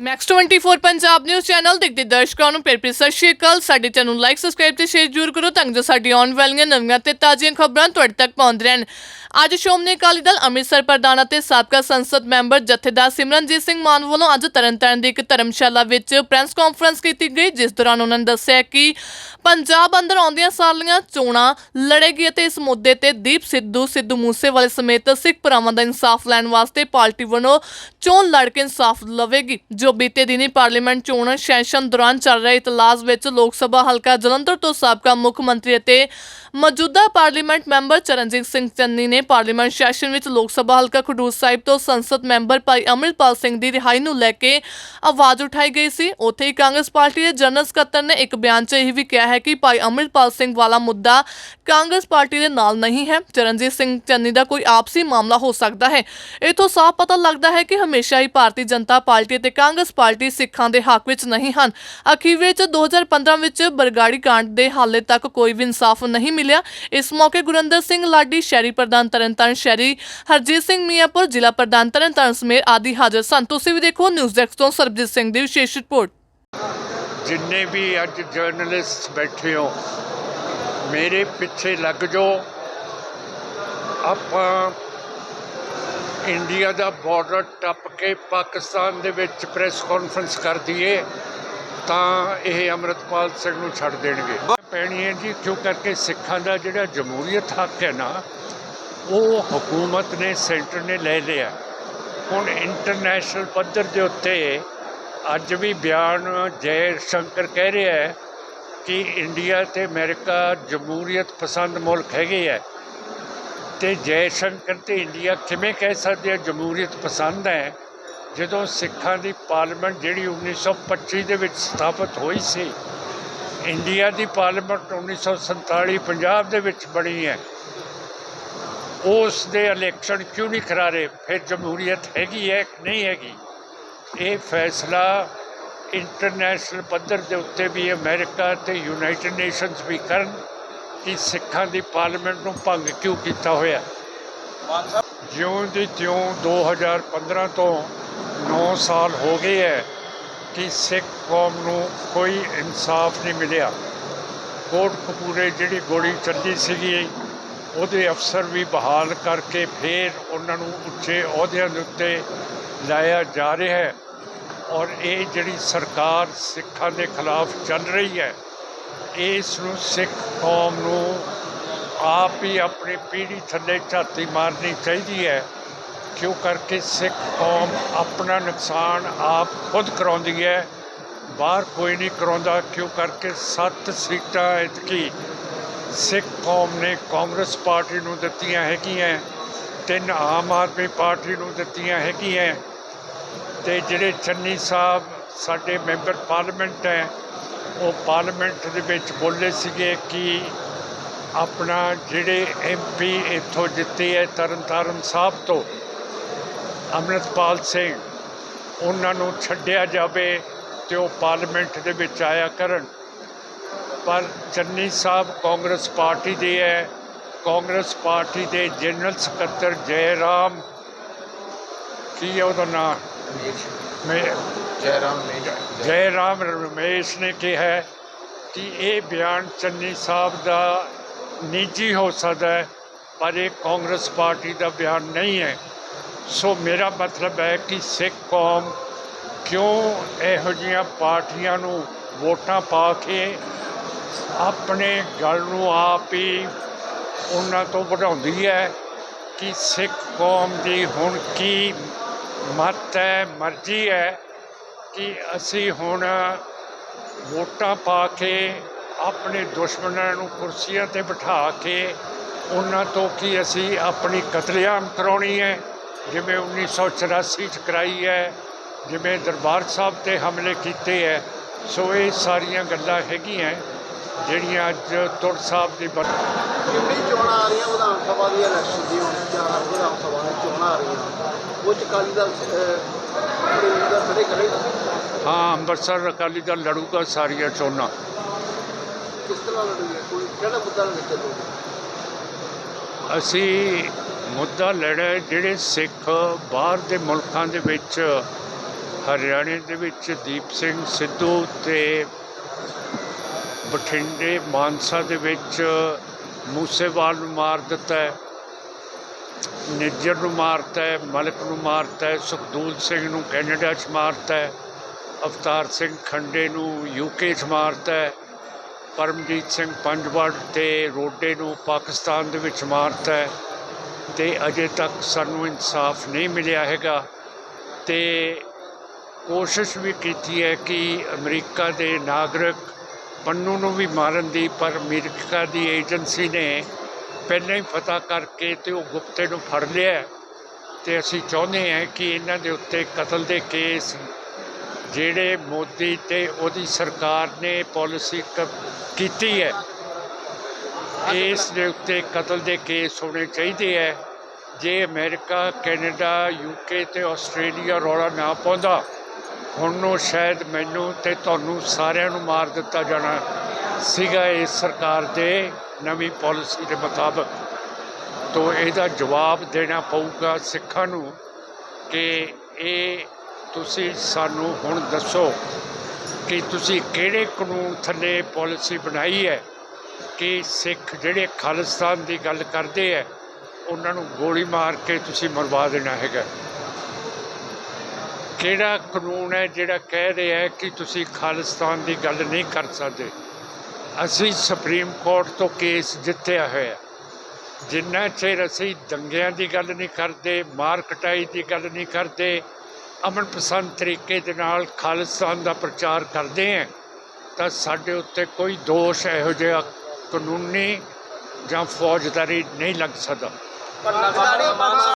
Max 24 Punjab news channel ਦੇਖਦੇ ਦਰਸ਼ਕਾਂ ਨੂੰ ਪਿਆਰ ਭਰੀ ਸਤਿ ਸ਼੍ਰੀ ਅਕਾਲ। ਸਾਡੇ ਚੈਨਲ ਨੂੰ ਲਾਈਕ ਸਬਸਕ੍ਰਾਈਬ ਤੇ ਸ਼ੇਅਰ ਜ਼ਰੂਰ ਕਰੋ ਤਾਂ ਜੋ ਸਾਡੀ ਆਉਣ ਵਾਲੀਆਂ ਨਵੀਆਂ ਤੇ ਤਾਜ਼ੀਆਂ ਖਬਰਾਂ ਤੁਹਾਡੇ ਤੱਕ ਪਹੁੰਚਦੀਆਂ ਰਹਿਣ। ਅੱਜ ਸ਼੍ਰੋਮਣੀ ਅਕਾਲੀ ਦਲ ਅੰਮ੍ਰਿਤਸਰ ਪ੍ਰਧਾਨ ਅਤੇ ਸਾਬਕਾ ਸੰਸਦ ਮੈਂਬਰ ਜਥੇਦਾਰ ਸਿਮਰਨਜੀਤ ਸਿੰਘ ਮਾਨ ਵੱਲੋਂ ਅੱਜ ਤਰਨਤਾਰਨ ਦੀ ਇੱਕ ਧਰਮਸ਼ਾਲਾ ਵਿੱਚ ਪ੍ਰੈਸ ਕਾਨਫਰੰਸ ਕੀਤੀ ਗਈ, ਜਿਸ ਦੌਰਾਨ ਉਹਨਾਂ ਨੇ ਦੱਸਿਆ ਕਿ ਪੰਜਾਬ ਅੰਦਰ ਆਉਂਦੀਆਂ ਸਾਲੀਆਂ ਚੋਣਾਂ ਲੜੇਗੀ ਅਤੇ ਇਸ ਮੁੱਦੇ ਤੇ ਦੀਪ ਸਿੱਧੂ ਸਿੱਧੂ ਮੂਸੇਵਾਲੇ ਸਮੇਤ ਸਿੱਖ ਭਰਾਵਾਂ ਦਾ ਇਨਸਾਫ ਲੈਣ ਵਾਸਤੇ ਪਾਰਟੀ ਵੱਲੋਂ ਚੋਣ ਲੜ ਕੇ ਇਨਸਾਫ ਲਵੇਗੀ। ਜੋ ਬੀਤੇ ਦਿਨੀ ਪਾਰਲੀਮੈਂਟ ਚੋਣ ਸੈਸ਼ਨ ਦੌਰਾਨ ਚੱਲ ਰਹੇ ਇਤਲਾਸ ਵਿੱਚ ਲੋਕ ਸਭਾ ਹਲਕਾ ਜਲੰਧਰ ਤੋਂ ਸਾਬਕਾ ਮੁੱਖ ਮੰਤਰੀ ਅਤੇ ਮੌਜੂਦਾ ਪਾਰਲੀਮੈਂਟ ਮੈਂਬਰ ਚਰਨਜੀਤ ਸਿੰਘ ਚੰਨੀ ਨੇ ਪਾਰਲੀਮੈਂਟ ਸੈਸ਼ਨ ਵਿੱਚ ਲੋਕ ਸਭਾ ਹਲਕਾ ਖਡੂਰ ਸਾਹਿਬ ਤੋਂ ਸੰਸਦ ਮੈਂਬਰ ਭਾਈ ਅਮਰਿਤਪਾਲ ਸਿੰਘ ਦੀ ਰਿਹਾਈ ਨੂੰ ਲੈ ਕੇ ਆਵਾਜ਼ ਉਠਾਈ ਗਈ ਸੀ। ਉੱਥੇ ਹੀ ਕਾਂਗਰਸ ਪਾਰਟੀ ਦੇ ਜਨਰਲ ਸਕੱਤਰ ਨੇ ਇੱਕ ਬਿਆਨ 'ਚ ਇਹ ਵੀ ਕਿਹਾ ਹੈ ਕਿ ਭਾਈ ਅਮਰਿਤਪਾਲ ਸਿੰਘ ਵਾਲਾ ਮੁੱਦਾ ਕਾਂਗਰਸ ਪਾਰਟੀ ਦੇ ਨਾਲ ਨਹੀਂ ਹੈ। ਚਰਨਜੀਤ ਸਿੰਘ ਚੰਨੀ ਦਾ ਕੋਈ ਆਪਸੀ ਮਾਮਲਾ ਹੋ ਸਕਦਾ ਹੈ। ਇਥੋਂ ਸਾਫ਼ ਪਤਾ ਲੱਗਦਾ ਹੈ ਕਿ ਹਮੇਸ਼ਾ ਹੀ ਭਾਰਤੀ ਜਨਤਾ ਪਾਰਟੀ ਅਤੇ ਕਾਂਗਰਸ ਪਾਰਟੀ ਸਿੱਖਾਂ ਦੇ ਹੱਕ ਵਿੱਚ ਨਹੀਂ ਹਨ। ਅਖੀਰ ਵਿੱਚ 2015 ਵਿੱਚ ਬਰਗਾੜੀ ਕਾਂਡ ਦੇ ਹਾਲੇ ਤੱਕ ਕੋਈ ਵੀ ਇਨਸਾਫ ਨਹੀਂ ਮਿਲਿਆ। ਇਸ ਮੌਕੇ ਗੁਰਿੰਦਰ ਸਿੰਘ ਲਾਡੀ, ਸ਼ਹਿਰੀ ਪ੍ਰਧਾਨ ਤਰਨਤਾਰਨ ਸ਼ਹਿਰੀ ਹਰਜੀਤ ਸਿੰਘ ਮੀਆਂਪੁਰ, ਜ਼ਿਲ੍ਹਾ ਪ੍ਰਧਾਨ ਤਰਨਤਾਰਨ ਸਮੇਤ ਆਦਿ ਹਾਜ਼ਰ ਸਨ। ਤੁਸੀਂ ਵੀ ਦੇਖੋ ਨਿਊਜ਼ ਡੈਸਕ ਤੋਂ ਸਰਬਜੀਤ ਸਿੰਘ ਦੀ ਵਿਸ਼ੇਸ਼ ਰਿਪੋਰਟ। ਜਿੰਨੇ ਵੀ ਅੱਜ ਜਰਨਲਿਸਟ ਬੈਠੇ ਹੋ, ਮੇਰੇ ਪਿੱਛੇ ਲੱਗ ਜਾਓ। ਆਪਾਂ ਇੰਡੀਆ ਦਾ ਬਾਰਡਰ ਟੱਪ ਕੇ ਪਾਕਿਸਤਾਨ ਦੇ ਵਿੱਚ ਪ੍ਰੈਸ ਕਾਨਫਰੰਸ ਕਰ ਦਈਏ, ਤਾਂ ਇਹ ਅਮਰਤਪਾਲ ਸਿੰਘ ਨੂੰ ਛੱਡ ਦੇਣਗੇ। ਪੈਣੀ ਹੈ ਜੀ, ਕਿਉਂ ਕਰਕੇ ਸਿੱਖਾਂ ਦਾ ਜਿਹੜਾ ਜਮਹੂਰੀਅਤ ਹੱਕ ਹੈ ਨਾ, ਉਹ ਹਕੂਮਤ ਨੇ, ਸੈਂਟਰ ਨੇ ਲੈ ਲਿਆ। ਹੁਣ ਇੰਟਰਨੈਸ਼ਨਲ ਪੱਧਰ ਦੇ ਉੱਤੇ ਅੱਜ ਵੀ ਬਿਆਨ ਜੈ ਸ਼ੰਕਰ ਕਹਿ ਰਿਹਾ ਹੈ ਕਿ ਇੰਡੀਆ ਤੇ ਅਮਰੀਕਾ ਜਮਹੂਰੀਅਤ ਪਸੰਦ ਮੁਲਕ ਹੈਗੇ ਹੈ ਤੇ ਜੈ ਸ਼ੰਕਰ ਤੇ ਇੰਡੀਆ ਕਿਵੇਂ ਕਹਿ ਸਕਦੇ ਆ? ਜਮਹੂਰੀਅਤ ਪਸੰਦ ਹੈ। ਜਦੋਂ ਸਿੱਖਾਂ ਦੀ ਪਾਰਲੀਮੈਂਟ ਜਿਹੜੀ 1925 ਦੇ ਵਿੱਚ ਸਥਾਪਿਤ ਹੋਈ ਸੀ, ਇੰਡੀਆ ਦੀ ਪਾਰਲੀਮੈਂਟ 1947 ਪੰਜਾਬ ਦੇ ਵਿੱਚ ਬਣੀ ਹੈ। ਉਸ ਦੇ ਇਲੈਕਸ਼ਨ ਕਿਉਂ ਨਹੀਂ ਕਰਾ ਫਿਰ ਜਮਹੂਰੀਅਤ ਹੈਗੀ ਹੈ ਕਿ ਨਹੀਂ ਹੈਗੀ? ਇਹ ਫੈਸਲਾ ਇੰਟਰਨੈਸ਼ਨਲ ਪੱਧਰ ਦੇ ਉੱਤੇ ਵੀ, ਅਮਰੀਕਾ ਤੇ ਯੂਨਾਈਟਿਡ ਨੇਸ਼ਨਸ ਵੀ ਕਰਨ। ਕਿ ਸਿੱਖਾਂ ਦੀ ਪਾਰਲੀਮੈਂਟ ਨੂੰ ਭੰਗ ਕਿਉਂ ਕੀਤਾ ਹੋਇਆ? ਜਿਉਂ ਦੀ ਤਿਉਂ 2015 ਤੋਂ 9 ਸਾਲ ਹੋ ਗਏ ਹੈ ਕਿ ਸਿੱਖ ਕੌਮ ਨੂੰ ਕੋਈ ਇਨਸਾਫ ਨਹੀਂ ਮਿਲਿਆ। ਕੋਟ ਕਪੂਰੇ ਜਿਹੜੀ ਗੋਲੀ ਚੱਲੀ ਸੀਗੀ, ਉਹਦੇ ਅਫਸਰ ਵੀ ਬਹਾਲ ਕਰਕੇ ਫਿਰ ਉਹਨਾਂ ਨੂੰ ਉੱਚੇ ਅਹੁਦਿਆਂ ਦੇ ਉੱਤੇ ਲਾਇਆ ਜਾ ਰਿਹਾ ਹੈ ਔਰ ਇਹ ਜਿਹੜੀ ਸਰਕਾਰ ਸਿੱਖਾਂ ਦੇ ਖਿਲਾਫ ਚੱਲ ਰਹੀ ਹੈ ਇਸ ਨੂੰ ਸਿੱਖ ਕੌਮ ਨੂੰ ਆਪ ਹੀ ਆਪਣੀ ਪੀੜ੍ਹੀ ਥੱਲੇ ਝਾਤੀ ਮਾਰਨੀ ਚਾਹੀਦੀ ਹੈ, ਕਿਉਂ ਕਰਕੇ ਸਿੱਖ ਕੌਮ ਆਪਣਾ ਨੁਕਸਾਨ ਆਪ ਖੁਦ ਕਰਾਉਂਦੀ ਹੈ, ਬਾਹਰ ਕੋਈ ਨਹੀਂ ਕਰਾਉਂਦਾ, ਕਿਉਂ ਕਰਕੇ ਸੱਤ ਸੀਟਾਂ ਇਤਕੀ ਸਿੱਖ ਕੌਮ ਨੇ ਕਾਂਗਰਸ ਪਾਰਟੀ ਨੂੰ ਦਿੱਤੀਆਂ ਹੈਗੀਆਂ, ਤਿੰਨ ਆਮ ਆਦਮੀ ਪਾਰਟੀ ਨੂੰ ਦਿੱਤੀਆਂ ਹੈਗੀਆਂ ਤੇ ਜਿਹੜੇ ਚੰਨੀ ਸਾਹਿਬ ਸਾਡੇ ਮੈਂਬਰ ਪਾਰਲੀਮੈਂਟ ਹੈ ਉਹ ਪਾਰਲੀਮੈਂਟ ਦੇ ਵਿੱਚ ਬੋਲੇ ਸੀਗੇ ਕਿ ਆਪਣਾ ਜਿਹੜੇ ਐਮਪੀ ਇੱਥੋਂ ਜਿੱਤੇ ਹੈ ਤਰਨਤਾਰਨ ਸਾਹਿਬ ਤੋਂ ਅੰਮ੍ਰਿਤਪਾਲ ਸਿੰਘ ਉਹਨਾਂ ਨੂੰ ਛੱਡਿਆ ਜਾਵੇ ਤੇ ਉਹ ਪਾਰਲੀਮੈਂਟ ਦੇ ਵਿੱਚ ਆਇਆ ਕਰਨ। ਪਰ ਚੰਨੀ ਸਾਹਿਬ ਕਾਂਗਰਸ ਪਾਰਟੀ ਦੇ ਹੈ ਕਾਂਗਰਸ ਪਾਰਟੀ ਦੇ ਜਨਰਲ ਸਕੱਤਰ ਜੈ ਰਾਮ ਕੀ ਹੈ ਉਹਦਾ ਨਾਮ ਮੈਂ ਜੈਰਾਮ ਨੇ ਜੈ ਰਾਮ ਰਮੇਸ਼ ਨੇ ਕਿਹਾ ਕਿ ਇਹ ਬਿਆਨ ਚੰਨੀ ਸਾਹਿਬ ਦਾ ਨਿੱਜੀ ਹੋ ਸਕਦਾ ਹੈ ਪਰ ਇਹ ਕਾਂਗਰਸ ਪਾਰਟੀ ਦਾ ਬਿਆਨ ਨਹੀਂ ਹੈ ਸੋ ਮੇਰਾ ਮਤਲਬ ਹੈ ਕਿ ਸਿੱਖ ਕੌਮ ਕਿਉਂ ਇਹੋ ਜਿਹੀਆਂ ਪਾਰਟੀਆਂ ਨੂੰ ਵੋਟਾਂ ਪਾ ਕੇ ਆਪਣੇ ਗੱਲ ਨੂੰ ਆਪ ਹੀ ਉਹਨਾਂ ਤੋਂ ਵਧਾਉਂਦੀ ਹੈ ਕਿ ਸਿੱਖ ਕੌਮ ਦੀ ਹੁਣ ਕੀ ਮਤ ਹੈ ਮਰਜ਼ੀ ਹੈ ਕਿ ਅਸੀਂ ਹੁਣ ਵੋਟਾਂ ਪਾ ਕੇ ਆਪਣੇ ਦੁਸ਼ਮਣਾਂ ਨੂੰ ਕੁਰਸੀਆਂ ਤੇ ਬਿਠਾ ਕੇ ਉਹਨਾਂ ਤੋਂ ਕੀ ਅਸੀਂ ਆਪਣੀ ਕਤਲੇਆਮ ਕਰਾਉਣੀ ਹੈ? ਜਿਵੇਂ 1984 ਚ ਕਰਾਈ ਹੈ, ਜਿਵੇਂ ਦਰਬਾਰ ਸਾਹਿਬ ਤੇ ਹਮਲੇ ਕੀਤੇ ਹੈ, ਸੋ ਇਹ ਸਾਰੀਆਂ ਗੱਲਾਂ ਹੈਗੀਆਂ ਜਿਹੜੀਆਂ ਅੱਜ ਤੁਰ ਸਾਹਿਬ ਦੀ ਬਣ ਕਿੰਨੀ ਚੋਣਾਂ ਆ ਰਹੀਆਂ ਵਿਧਾਨ ਸਭਾ ਦੀ ਇਲੈਕਸ਼ਨ ਦੀਆਂ? ਹੁਣ ਚਾਰ ਵਿਧਾਨ ਸਭਾ ਦੀਆਂ ਚੋਣਾਂ ਆ ਰਹੀਆਂ। ਉਹ ਚ ਅਕਾਲੀ ਦਲ ਅਕਾਲੀ ਦਲ ਖੜੇ ਕਰੇਗਾ। ਹਾਂ ਅੰਮ੍ਰਿਤਸਰ ਅਕਾਲੀ ਦਲ ਲੜੂਗਾ ਸਾਰੀਆਂ ਚੋਣਾਂ। ਕਿਸ ਤਰ੍ਹਾਂ ਲੜੂਗੇ? ਕੋਈ ਕਿਹੜਾ ਮੁੱਦਾ ਲੈ ਕੇ ਅਸੀਂ ਮੁੱਦਾ ਲੜਿਆ ਜਿਹੜੇ ਸਿੱਖ ਬਾਹਰ ਦੇ ਮੁਲਕਾਂ ਦੇ ਵਿੱਚ ਹਰਿਆਣੇ ਦੇ ਵਿੱਚ ਦੀਪ ਸਿੰਘ ਸਿੱਧੂ ਤੇ ਬਠਿੰਡੇ ਮਾਨਸਾ ਦੇ ਵਿੱਚ ਮੂਸੇਵਾਲ ਨੂੰ ਮਾਰ ਦਿੱਤਾ ਹੈ ਨਿੱਜਰ ਨੂੰ ਮਾਰਤਾ ਹੈ ਮਲਕ ਨੂੰ ਮਾਰਤਾ ਹੈ ਸੁਖਦੂਲ ਸਿੰਘ ਨੂੰ ਕੈਨੇਡਾ 'ਚ ਮਾਰਤਾ ਹੈ। ਅਵਤਾਰ ਸਿੰਘ ਖੰਡੇ ਨੂੰ ਯੂਕੇ 'ਚ ਮਾਰਤਾ ਹੈ ਪਰਮਜੀਤ ਸਿੰਘ ਪੰਜਵੜ ਤੇ ਰੋਡੇ ਨੂੰ ਪਾਕਿਸਤਾਨ ਦੇ ਵਿੱਚ ਮਾਰਤਾ ਹੈ ਤੇ ਅਜੇ ਤੱਕ ਸਾਨੂੰ ਇਨਸਾਫ ਨਹੀਂ ਮਿਲਿਆ ਹੈਗਾ ਤੇ ਕੋਸ਼ਿਸ਼ ਵੀ ਕੀਤੀ ਹੈ ਕਿ ਅਮਰੀਕਾ ਦੇ ਨਾਗਰਿਕ ਪੰਨੂ ਨੂੰ ਵੀ ਮਾਰਨ ਦੀ, ਪਰ ਅਮਰੀਕਾ ਦੀ ਏਜੰਸੀ ਨੇ ਪਹਿਲਾਂ ਹੀ ਪਤਾ ਕਰਕੇ ਤੇ ਉਹ ਗੁਪਤੇ ਨੂੰ ਫੜ ਲਿਆ ਹੈ। ਤੇ ਅਸੀਂ ਚਾਹੁੰਦੇ ਹਾਂ ਕਿ ਇਹਨਾਂ ਦੇ ਉੱਤੇ ਕਤਲ ਦੇ ਕੇਸ ਜਿਹੜੇ ਮੋਦੀ ਤੇ ਉਹਦੀ ਸਰਕਾਰ ਨੇ ਪਾਲਿਸੀ ਕੀਤੀ ਹੈ, ਇਸ ਦੇ ਉੱਤੇ ਕਤਲ ਦੇ ਕੇਸ ਹੋਣੇ ਚਾਹੀਦੇ ਹੈ। ਜੇ ਅਮਰੀਕਾ, ਕੈਨੇਡਾ ਯੂਕੇ ਤੇ ਆਸਟ੍ਰੇਲੀਆ ਰੌਲਾ ਨਾ ਪਾਉਂਦਾ, ਹੁਣ ਨੂੰ ਸ਼ਾਇਦ ਮੈਨੂੰ ਤੇ ਤੁਹਾਨੂੰ ਸਾਰਿਆਂ ਨੂੰ ਮਾਰ ਦਿੱਤਾ ਜਾਣਾ ਸੀਗਾ ਇਸ ਸਰਕਾਰ ਦੇ ਨਵੀਂ ਪਾਲਿਸੀ ਦੇ ਮੁਤਾਬਕ। ਤੋਂ ਇਹਦਾ ਜਵਾਬ ਦੇਣਾ ਪਊਗਾ ਸਿੱਖਾਂ ਨੂੰ ਕਿ ਇਹ ਤੁਸੀਂ ਸਾਨੂੰ ਹੁਣ ਦੱਸੋ ਕਿ ਤੁਸੀਂ ਕਿਹੜੇ ਕਾਨੂੰਨ ਥੱਲੇ ਪਾਲਿਸੀ ਬਣਾਈ ਹੈ ਕਿ ਸਿੱਖ ਜਿਹੜੇ ਖਾਲਿਸਤਾਨ ਦੀ ਗੱਲ ਕਰਦੇ ਹੈ, ਉਹਨਾਂ ਨੂੰ ਗੋਲੀ ਮਾਰ ਕੇ ਤੁਸੀਂ ਮਰਵਾ ਦੇਣਾ ਹੈਗਾ? ਕਿਹੜਾ ਕਾਨੂੰਨ ਹੈ ਜਿਹੜਾ ਕਹਿ ਰਿਹਾ ਹੈ ਕਿ ਤੁਸੀਂ ਖਾਲਿਸਤਾਨ ਦੀ ਗੱਲ ਨਹੀਂ ਕਰ ਸਕਦੇ? ਅਸੀਂ ਸੁਪਰੀਮ ਕੋਰਟ ਤੋਂ ਕੇਸ ਜਿੱਤਿਆ ਹੋਇਆ। ਜਿੰਨਾ ਚਿਰ ਅਸੀਂ ਦੰਗਿਆਂ ਦੀ ਗੱਲ ਨਹੀਂ ਕਰਦੇ, ਮਾਰ ਕਟਾਈ ਦੀ ਗੱਲ ਨਹੀਂ ਕਰਦੇ ਅਮਨ ਪਸੰਦ ਤਰੀਕੇ ਦੇ ਨਾਲ ਖਾਲਿਸਤਾਨ ਦਾ ਪ੍ਰਚਾਰ ਕਰਦੇ ਹਾਂ ਤਾਂ ਸਾਡੇ ਉੱਤੇ ਕੋਈ ਦੋਸ਼ ਇਹੋ ਜਿਹਾ ਕਾਨੂੰਨੀ ਜਾਂ ਫੌਜਦਾਰੀ ਨਹੀਂ ਲੱਗ ਸਕਦਾ।